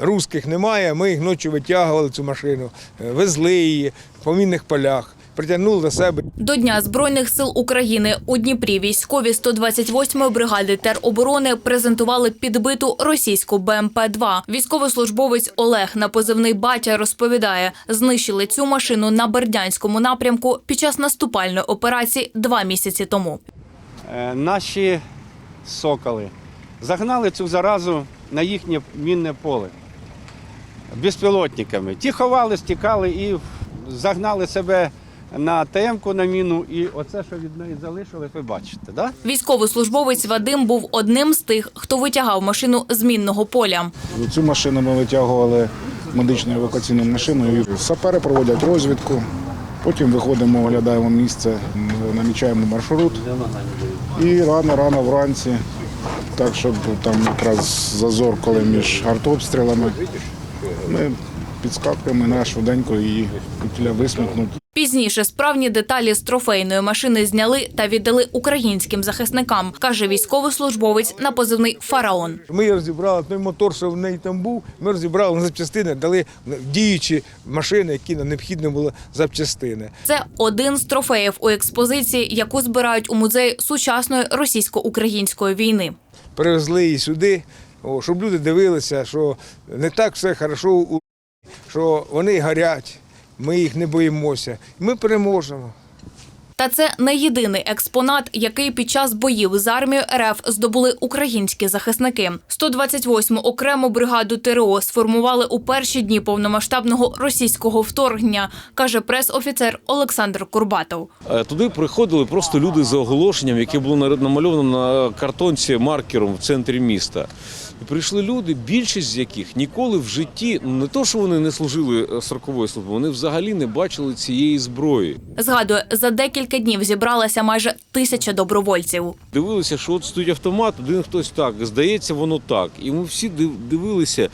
русських немає, ми їх ночі витягували цю машину, е, везли її по мінних полях, притягнули до себе. До Дня Збройних сил України у Дніпрі військові 128-ї бригади тероборони презентували підбиту російську БМП-2. Військовослужбовець Олег на позивний батя розповідає, знищили цю машину на Бердянському напрямку під час наступальної операції два місяці тому. Е, наші соколи загнали цю заразу на їхнє мінне поле безпілотниками. Ті ховались, тікали і загнали себе на ТМ-ку на міну. І оце, що від неї залишилось, ви бачите, да? Військовослужбовець Вадим був одним з тих, хто витягав машину з мінного поля. Цю машину ми витягували медичною евакуаційною машиною. Сапери проводять розвідку. Потім виходимо, оглядаємо місце, намічаємо маршрут. І рано-рано вранці, так щоб там якраз зазор, коли між артобстрілами, ми підскакуємо на швиденько її хотіли висмикнути. Пізніше справні деталі з трофейної машини зняли та віддали українським захисникам, каже військовослужбовець на позивний фараон. Ми розібрали той мотор, що в неї там був. Ми розібрали на запчастини, дали діючі машини, які нам необхідно було запчастини. Це один з трофеїв у експозиції, яку збирають у музеї сучасної російсько-української війни. Привезли її сюди, щоб люди дивилися, що не так все хорошо, що вони горять, ми їх не боїмося. Ми переможемо. Та це не єдиний експонат, який під час боїв з армією РФ здобули українські захисники. 128-му окрему бригаду ТРО сформували у перші дні повномасштабного російського вторгнення, каже прес-офіцер Олександр Курбатов. Е, Туди приходили просто люди за оголошенням, яке було на- намальовано на картонці маркером в центрі міста. І прийшли люди, більшість з яких ніколи в житті ну, не то, що вони не служили е, строкової служби, вони взагалі не бачили цієї зброї. Згадує, за декілька днів зібралася майже тисяча добровольців. Дивилися, що от стоїть автомат, один хтось так, здається, воно так. І ми всі див- дивилися.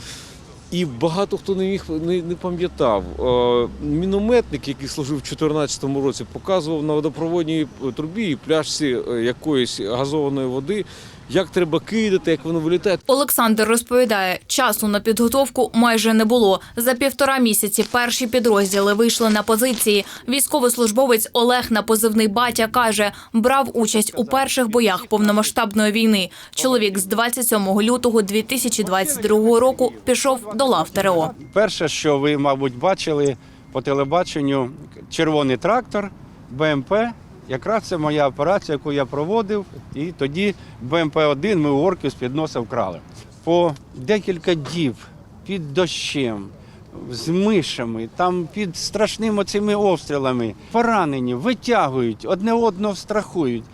І багато хто не міг не, не пам'ятав. Е, мінометник, який служив у 2014 році, показував на водопроводній трубі і пляшці е, якоїсь газованої води, як треба кидати, як воно вилітає. Олександр розповідає, часу на підготовку майже не було. За півтора місяці перші підрозділи вийшли на позиції. Військовослужбовець Олег на позивний батя каже, брав участь у перших боях повномасштабної війни. Чоловік з 27 лютого 2022 року пішов до лав ТРО. Перше, що ви, мабуть, бачили по телебаченню, червоний трактор, БМП. Якраз це моя операція, яку я проводив. І тоді БМП-1 ми у орків з-під носа вкрали. По декілька діб під дощем, з мишами, там під страшними цими обстрілами, поранені, витягують, одне одного страхують.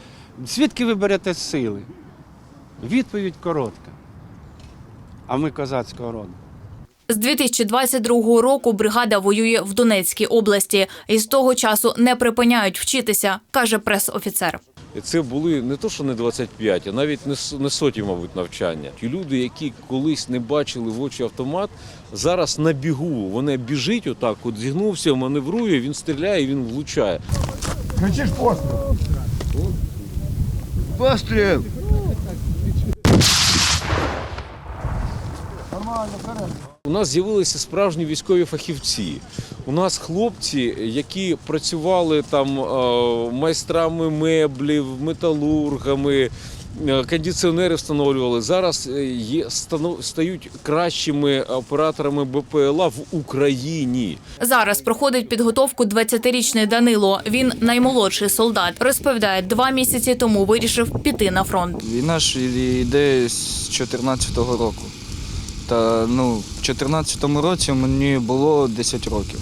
Звідки ви берете сили? Відповідь коротка. А ми козацького роду. З 2022 року бригада воює в Донецькій області і з того часу не припиняють вчитися, каже прес-офіцер. Це були не то, що не 25, а навіть не соті, мабуть, навчання. Ті люди, які колись не бачили в очі автомат, зараз на бігу. Вони біжить отак, от зігнувся, маневрує, він стріляє, він влучає. Кричиш постріл. Постріл! У нас з'явилися справжні військові фахівці. У нас хлопці, які працювали там е, майстрами меблів, металургами, е, кондиціонери встановлювали. Зараз е, є стають кращими операторами БПЛА в Україні. Зараз проходить підготовку 20-річний Данило. Він наймолодший солдат. Розповідає, два місяці тому вирішив піти на фронт. Війна ж йде з 14-го року. Та ну, в 14-му році мені було 10 років.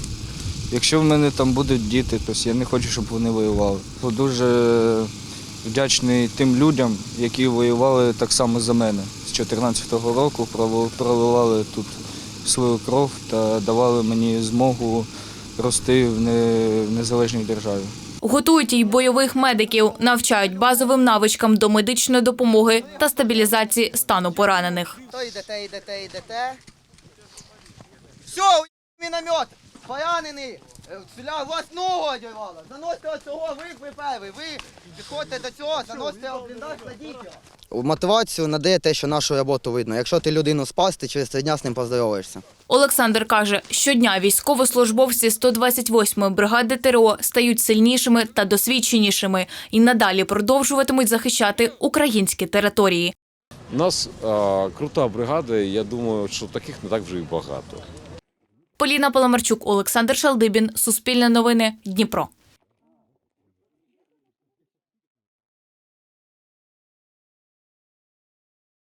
Якщо в мене там будуть діти, то я не хочу, щоб вони воювали. Бо Дуже вдячний тим людям, які воювали так само за мене. З 14-го року проливали тут свою кров та давали мені змогу рости в незалежній державі. Готують і бойових медиків, навчають базовим навичкам до медичної допомоги та стабілізації стану поранених. То йдете, йдете, йдете. Все, міномет! поранений, е, ціля вас ногу одірвала. Заносите оцього, ви, ви перший, ви підходьте до цього, заносите бліндаж, кладіть його. Мотивацію надає те, що нашу роботу видно. Якщо ти людину спас, ти через три дня з ним поздороваєшся. Олександр каже, щодня військовослужбовці 128-ї бригади ТРО стають сильнішими та досвідченішими і надалі продовжуватимуть захищати українські території. У нас а, крута бригада, і я думаю, що таких не так вже і багато. Поліна Паламарчук, Олександр Шалдибін, Суспільне новини, Дніпро.